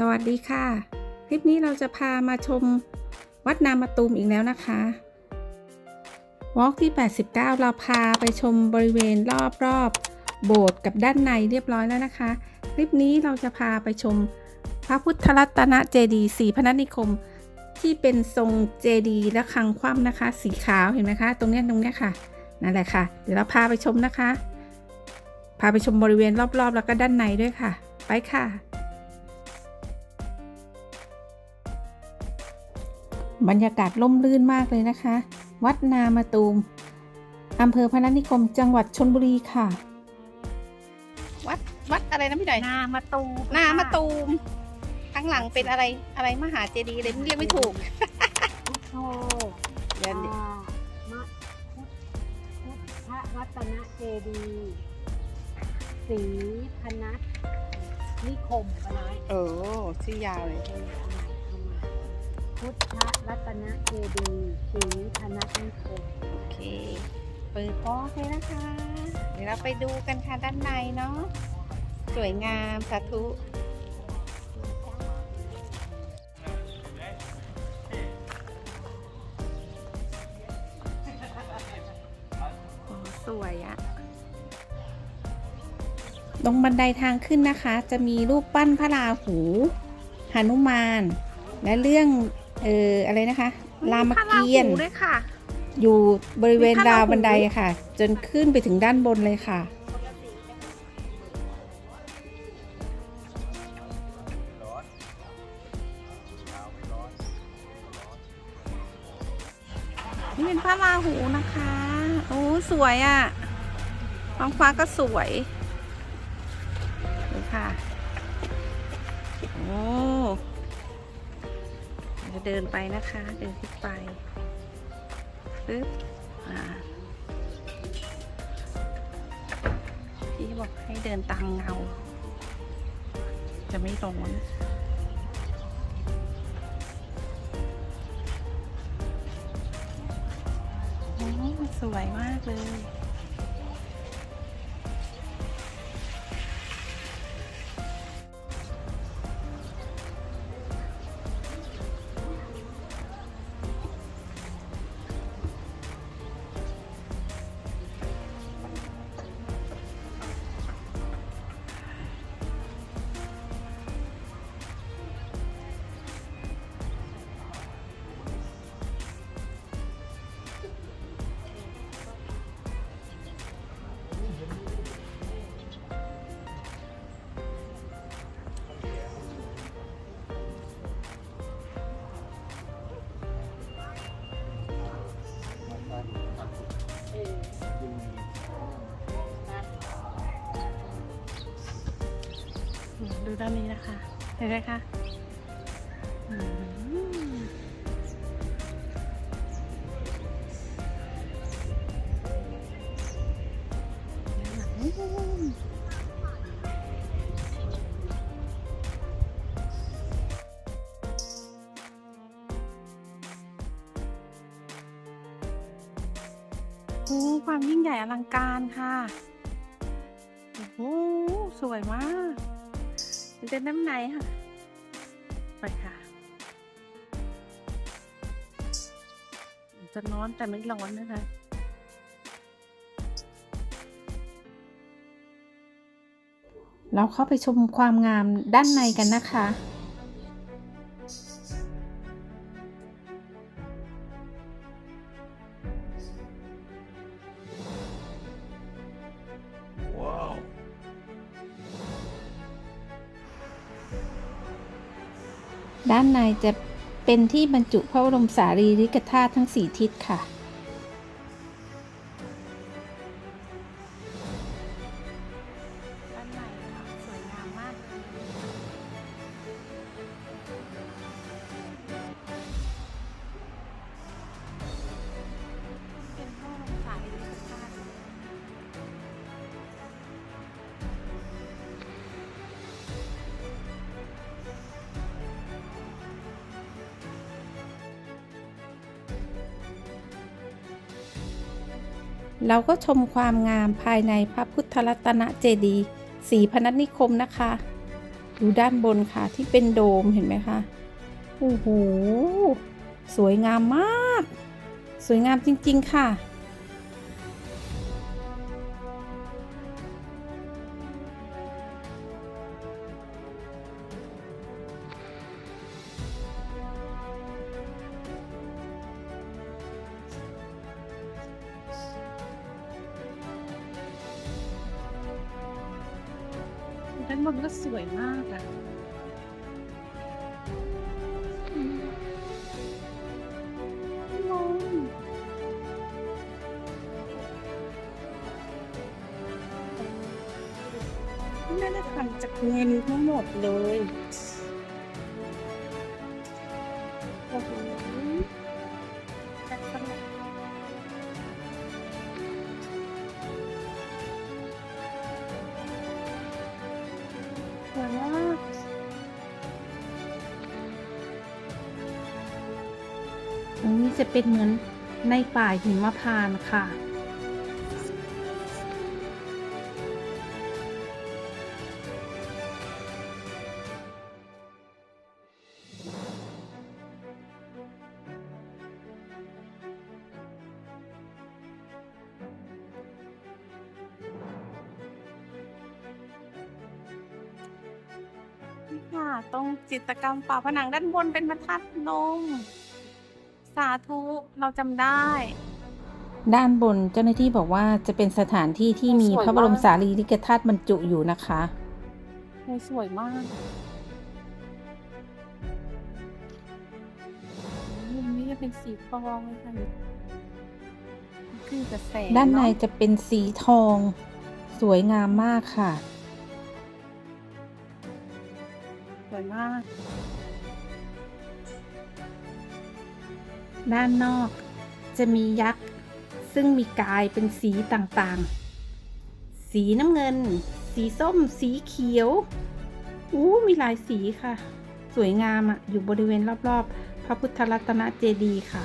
สวัสดีค่ะ คลิปนี้เราจะพามาชมวัดนามะตูมอีกแล้วนะคะวอล์กที่ 89 เราพาไปชมบริเวณรอบๆโบสถ์กับด้านในเรียบร้อยแล้วนะคะ คลิปนี้เราจะพาไปชมพระพุทธรัตนเจดีย์สีพนัสนิคม ที่เป็นทรงเจดีย์และคังคว่ำนะคะ สีขาวเห็นไหมคะ ตรงนี้ตรงนี้ค่ะนั่นแหละค่ะ เดี๋ยวเราพาไปชมนะคะ พาไปชมบริเวณรอบๆ แล้วก็ด้านในด้วยค่ะ ไปค่ะ บรรยากาศร่มรื่นมากเลยนะคะ วัดนามาตูมอำเภอพนัสนิคมจังหวัดชนบุรีค่ะ วัดวัดอะไรนะพี่หน่อยนามาตูมนามาตูมข้างหลังเป็นอะไรอะไรมหาเจดีย์เลยเรียกไม่ถูกพุทโธเดี๋ยวอ่ามะพุทธพุทธรัตนเจดีย์ศรีพนัสนิคมปะน้อยโอ้ชื่อยาวเลย พุทธรัตนเจดีย์ศรีพนัสนิคมโอเคเปิดบล็อกเลยนะคะ เดี๋ยวเราไปดูกันค่ะด้านในเนาะสวยงามสาธุสวยอะตรงบันไดทางขึ้นนะคะ จะมีรูปปั้นพระราหูหนุมาน และเรื่อง เอออะไรนะคะ รามเกียรติ์ด้วยค่ะ อยู่บริเวณมีพระราวราหูบันไดอะค่ะ จนขึ้นไปถึงด้านบนเลยค่ะ นี่เป็นพระราหูนะคะ โอ้สวยอะ่ะท้องฟ้าก็สวยดูค่ะ โอ้ เดินไปนะคะ เดินขึ้นไปปึ๊บอ่าพี่บอกให้เดินตามเงา จะไม่ร้อนสวยมากเลยานนี้นะคะ เห็นไหมคะมโอ้ความยิ่งใหญ่อลังการค่ะ โอ้โห สวยมาก มันเป็นน้ำไหนค่ะไปค่ะจะร้อนแต่ไม่ร้อนนะคะเราเข้าไปชมความงามด้านในกันนะคะ ด้านในจะเป็นที่บรรจุพระบรมสารีริกธาตุทั้งสี่ทิศค่ะ เราก็ชมความงามภายในพระพุทธรัตนเจดีย์สีพนัสนิคมนะคะ ดูด้านบนค่ะที่เป็นโดมเห็นไหมคะโอ้โหสวยงามมาก สวยงามจริง ๆ ค่ะ มันก็สวยมากอะลงน่าจะทำจากเงินทั้งหมดเลย สวยมากตรงนี้จะเป็นเหมือนในป่าหิมพานต์ค่ะ ตรงจิตรกรรมฝาผนังด้านบนเป็นบรรทัดนม สาธุ เราจำได้ ด้านบนเจ้าหน้าที่บอกว่าจะเป็นสถานที่ที่มีสวยมากพระบรมสารีริกธาตุบรรจุอยู่นะคะสวยมากมุมนี้จะเป็นสีทองเลยค่ะคือกระแสด้านในจะเป็นสีทอง สวยงามมากค่ะ วยมาก ด้านนอกจะมียักษ์ ซึ่งมีกายเป็นสีต่างๆ สีน้ำเงิน สีส้ม สีเขียว อู้มีหลายสีค่ะ สวยงามอะอยู่บริเวณรอบๆ พระพุทธรัตนเจดีย์ค่ะ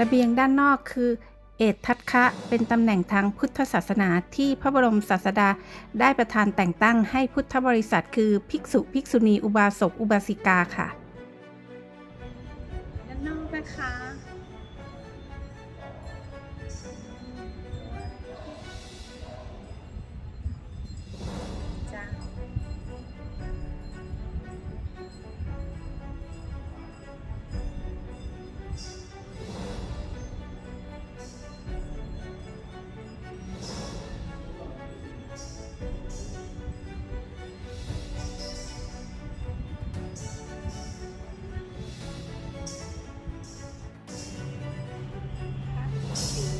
ระเบียงด้านนอกคือ เอตทัตคะ เป็นตำแหน่งทางพุทธศาสนาที่พระบรมศาสดาได้ประทานแต่งตั้งให้พุทธบริษัทคือภิกษุภิกษุณีอุบาสกอุบาสิกาค่ะ ด้านนอกนะคะ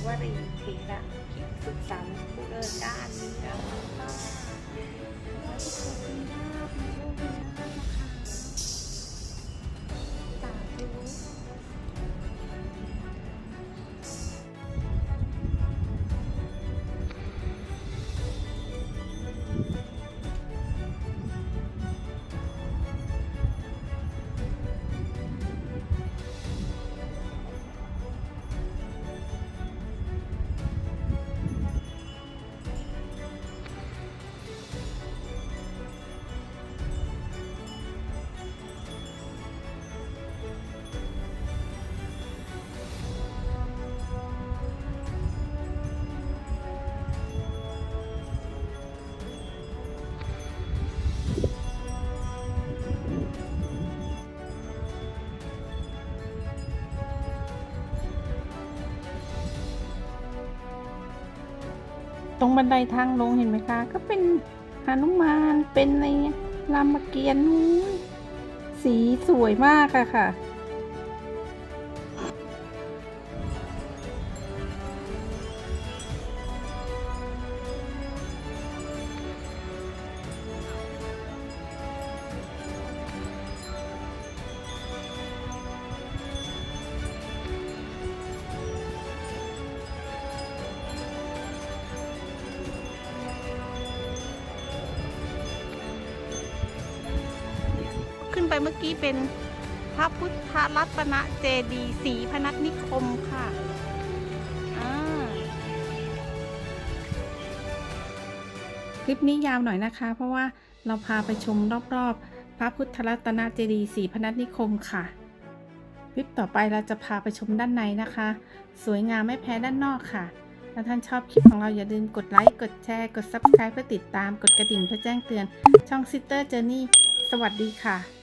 วรีเทระภิกษุสามผู้เดินด้านนี้นะ รงบันไดทางลงเห็นไหมคะ ก็เป็นหนุมานเป็นอะไรรามเกียรติ์สีสวยมากอะค่ะ เมื่อกี้เป็นพระพุทธรัตนเจดีย์ศรีพนัสนิคมค่ะคลิปนี้ยาวหน่อยนะคะ เพราะว่าเราพาไปชมรอบๆ พระพุทธรัตนเจดีย์ศรีพนัสนิคมค่ะคลิปต่อไปเราจะพาไปชมด้านในนะคะ สวยงามไม่แพ้ด้านนอกค่ะถ้าท่านชอบคลิปของเราอย่าลืมกดไลค์ กดแชร์ กด Subscribe เพื่อติดตาม กดกระดิ่งเพื่อแจ้งเตือน ช่อง Sister Journey สวัสดีค่ะ